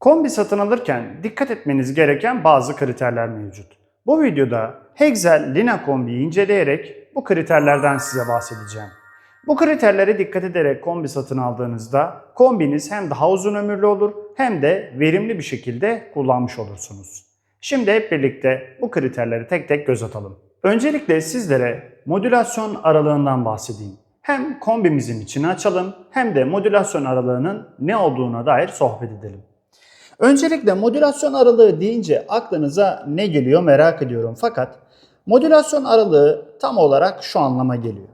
Kombi satın alırken dikkat etmeniz gereken bazı kriterler mevcut. Bu videoda Hexel Lina kombiyi inceleyerek bu kriterlerden size bahsedeceğim. Bu kriterlere dikkat ederek kombi satın aldığınızda kombiniz hem daha uzun ömürlü olur hem de verimli bir şekilde kullanmış olursunuz. Şimdi hep birlikte bu kriterleri tek tek göz atalım. Öncelikle sizlere modülasyon aralığından bahsedeyim. Hem kombimizin içini açalım hem de modülasyon aralığının ne olduğuna dair sohbet edelim. Öncelikle modülasyon aralığı deyince aklınıza ne geliyor merak ediyorum. Fakat modülasyon aralığı tam olarak şu anlama geliyor.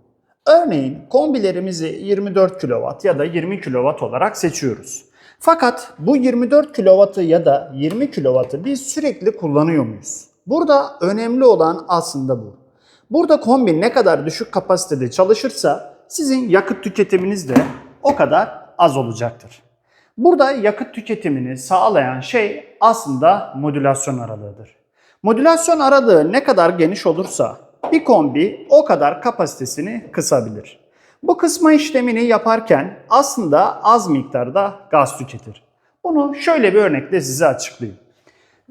Örneğin kombilerimizi 24 kW ya da 20 kW olarak seçiyoruz. Fakat bu 24 kW'ı ya da 20 kW'ı biz sürekli kullanıyor muyuz? Burada önemli olan aslında bu. Burada kombi ne kadar düşük kapasitede çalışırsa sizin yakıt tüketiminiz de o kadar az olacaktır. Burada yakıt tüketimini sağlayan şey aslında modülasyon aralığıdır. Modülasyon aralığı ne kadar geniş olursa bir kombi o kadar kapasitesini kısabilir. Bu kısma işlemini yaparken aslında az miktarda gaz tüketir. Bunu şöyle bir örnekle size açıklayayım.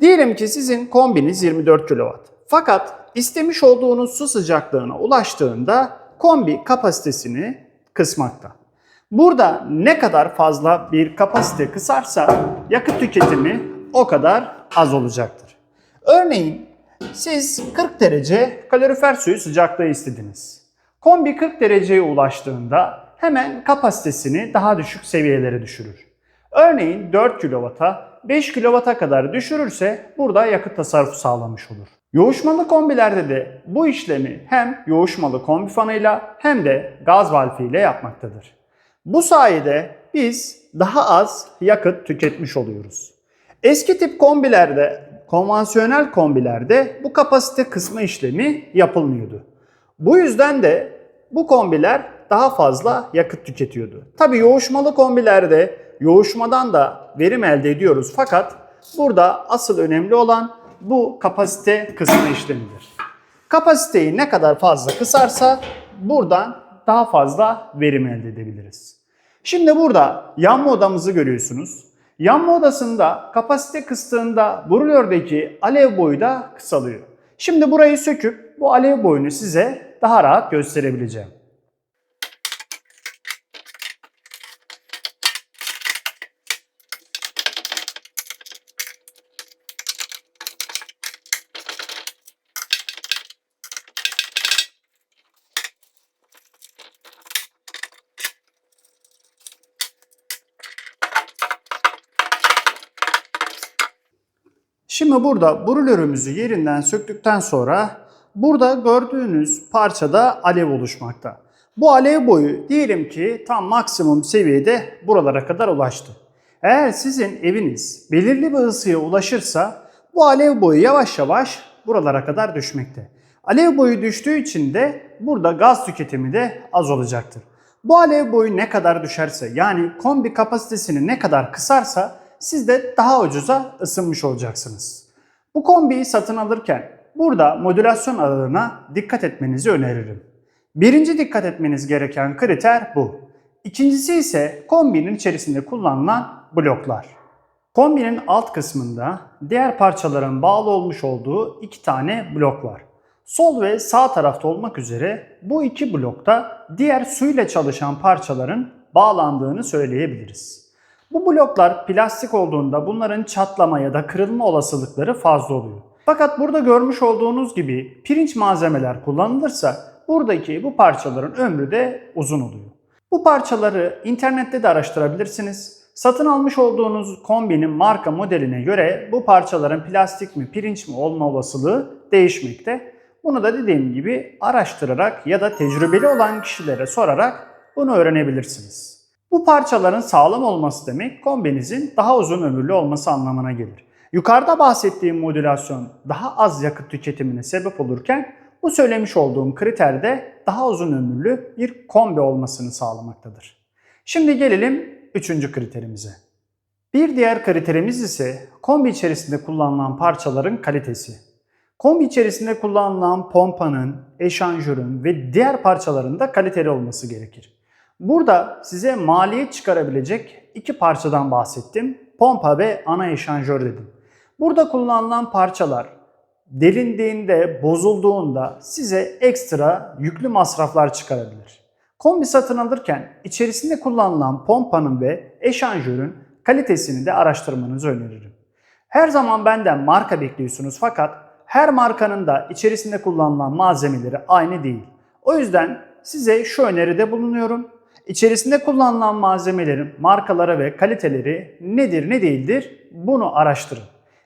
Diyelim ki sizin kombiniz 24 kW. Fakat istemiş olduğunuz su sıcaklığına ulaştığında kombi kapasitesini kısmakta. Burada ne kadar fazla bir kapasite kısarsa yakıt tüketimi o kadar az olacaktır. Örneğin siz 40 derece kalorifer suyu sıcaklığı istediniz. Kombi 40 dereceye ulaştığında hemen kapasitesini daha düşük seviyelere düşürür. Örneğin 4 kW'a 5 kW'a kadar düşürürse burada yakıt tasarrufu sağlamış olur. Yoğuşmalı kombilerde de bu işlemi hem yoğuşmalı kombi fanıyla hem de gaz valfi ile yapmaktadır. Bu sayede biz daha az yakıt tüketmiş oluyoruz. Eski tip kombilerde, konvansiyonel kombilerde bu kapasite kısma işlemi yapılmıyordu. Bu yüzden de bu kombiler daha fazla yakıt tüketiyordu. Tabii yoğuşmalı kombilerde yoğuşmadan da verim elde ediyoruz fakat burada asıl önemli olan bu kapasite kısma işlemidir. Kapasiteyi ne kadar fazla kısarsa buradan daha fazla verim elde edebiliriz. Şimdi burada yanma odamızı görüyorsunuz. Yanma odasında kapasite kıstığında brülördeki alev boyu da kısalıyor. Şimdi burayı söküp bu alev boyunu size daha rahat gösterebileceğim. Şimdi burada brülörümüzü yerinden söktükten sonra burada gördüğünüz parçada alev oluşmakta. Bu alev boyu diyelim ki tam maksimum seviyede buralara kadar ulaştı. Eğer sizin eviniz belirli bir ısıya ulaşırsa bu alev boyu yavaş yavaş buralara kadar düşmekte. Alev boyu düştüğü için de burada gaz tüketimi de az olacaktır. Bu alev boyu ne kadar düşerse yani kombi kapasitesini ne kadar kısarsa siz de daha ucuza ısınmış olacaksınız. Bu kombiyi satın alırken burada modülasyon aralığına dikkat etmenizi öneririm. Birinci dikkat etmeniz gereken kriter bu. İkincisi ise kombinin içerisinde kullanılan bloklar. Kombinin alt kısmında diğer parçaların bağlı olmuş olduğu iki tane blok var. Sol ve sağ tarafta olmak üzere bu iki blokta diğer suyla çalışan parçaların bağlandığını söyleyebiliriz. Bu bloklar plastik olduğunda bunların çatlama ya da kırılma olasılıkları fazla oluyor. Fakat burada görmüş olduğunuz gibi pirinç malzemeler kullanılırsa buradaki bu parçaların ömrü de uzun oluyor. Bu parçaları internette de araştırabilirsiniz. Satın almış olduğunuz kombinin marka modeline göre bu parçaların plastik mi pirinç mi olma olasılığı değişmekte. Bunu da dediğim gibi araştırarak ya da tecrübeli olan kişilere sorarak bunu öğrenebilirsiniz. Bu parçaların sağlam olması demek kombinizin daha uzun ömürlü olması anlamına gelir. Yukarıda bahsettiğim modülasyon daha az yakıt tüketimine sebep olurken bu söylemiş olduğum kriter de daha uzun ömürlü bir kombi olmasını sağlamaktadır. Şimdi gelelim üçüncü kriterimize. Bir diğer kriterimiz ise kombi içerisinde kullanılan parçaların kalitesi. Kombi içerisinde kullanılan pompanın, eşanjörün ve diğer parçaların da kaliteli olması gerekir. Burada size maliyet çıkarabilecek iki parçadan bahsettim. pompa ve ana eşanjör dedim. Burada kullanılan parçalar delindiğinde, bozulduğunda size ekstra yüklü masraflar çıkarabilir. Kombi satın alırken içerisinde kullanılan pompanın ve eşanjörün kalitesini de araştırmanızı öneririm. Her zaman benden marka bekliyorsunuz fakat her markanın da içerisinde kullanılan malzemeleri aynı değil. O yüzden size şu öneride bulunuyorum. İçerisinde kullanılan malzemelerin markaları ve kaliteleri nedir ne değildir bunu araştırın.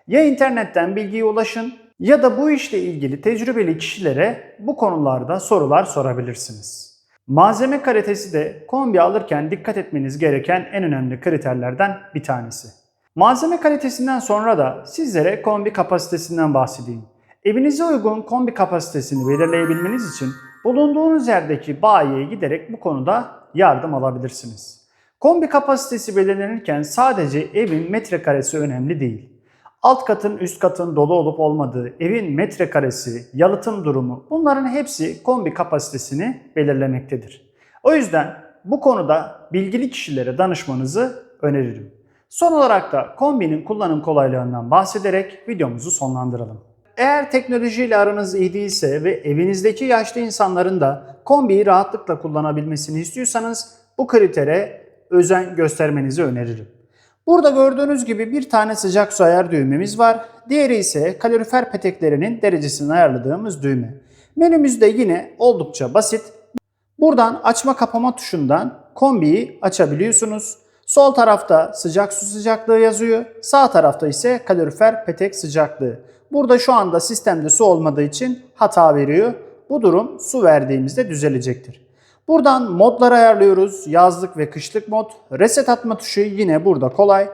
Ya internetten bilgiye ulaşın ya da bu işle ilgili tecrübeli kişilere bu konularda sorular sorabilirsiniz. Malzeme kalitesi de kombi alırken dikkat etmeniz gereken en önemli kriterlerden bir tanesi. Malzeme kalitesinden sonra da sizlere kombi kapasitesinden bahsedeyim. Evinize uygun kombi kapasitesini belirleyebilmeniz için bulunduğunuz yerdeki bayiye giderek bu konuda yardım alabilirsiniz. Kombi kapasitesi belirlenirken sadece evin metrekaresi önemli değil. Alt katın üst katın dolu olup olmadığı, evin metrekaresi, yalıtım durumu bunların hepsi kombi kapasitesini belirlemektedir. O yüzden bu konuda bilgili kişilere danışmanızı öneririm. Son olarak da kombinin kullanım kolaylığından bahsederek videomuzu sonlandıralım. Eğer teknolojiyle aranız iyi değilse ve evinizdeki yaşlı insanların da kombiyi rahatlıkla kullanabilmesini istiyorsanız bu kritere özen göstermenizi öneririm. Burada gördüğünüz gibi bir tane sıcak su ayar düğmemiz var. Diğeri ise kalorifer peteklerinin derecesini ayarladığımız düğme. Menümüz de yine oldukça basit. Buradan açma kapama tuşundan kombiyi açabiliyorsunuz. Sol tarafta sıcak su sıcaklığı yazıyor. Sağ tarafta ise kalorifer petek sıcaklığı. Burada şu anda sistemde su olmadığı için hata veriyor. Bu durum su verdiğimizde düzelecektir. Buradan modları ayarlıyoruz. Yazlık ve kışlık mod. Reset atma tuşu yine burada kolay.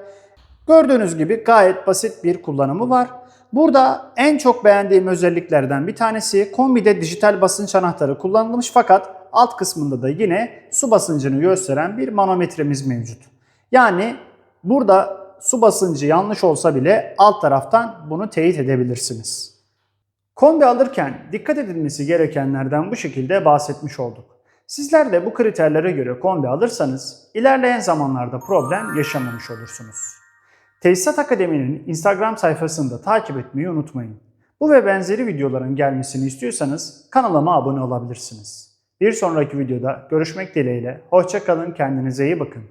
Gördüğünüz gibi gayet basit bir kullanımı var. Burada en çok beğendiğim özelliklerden bir tanesi kombide dijital basınç anahtarı kullanılmış fakat alt kısmında da yine su basıncını gösteren bir manometremiz mevcut. Yani burada su basıncı yanlış olsa bile alt taraftan bunu teyit edebilirsiniz. Kombi alırken dikkat edilmesi gerekenlerden bu şekilde bahsetmiş olduk. Sizler de bu kriterlere göre kombi alırsanız ilerleyen zamanlarda problem yaşamamış olursunuz. Tesisat Akademi'nin Instagram sayfasını da takip etmeyi unutmayın. Bu ve benzeri videoların gelmesini istiyorsanız kanalıma abone olabilirsiniz. Bir sonraki videoda görüşmek dileğiyle. Hoşçakalın, kendinize iyi bakın.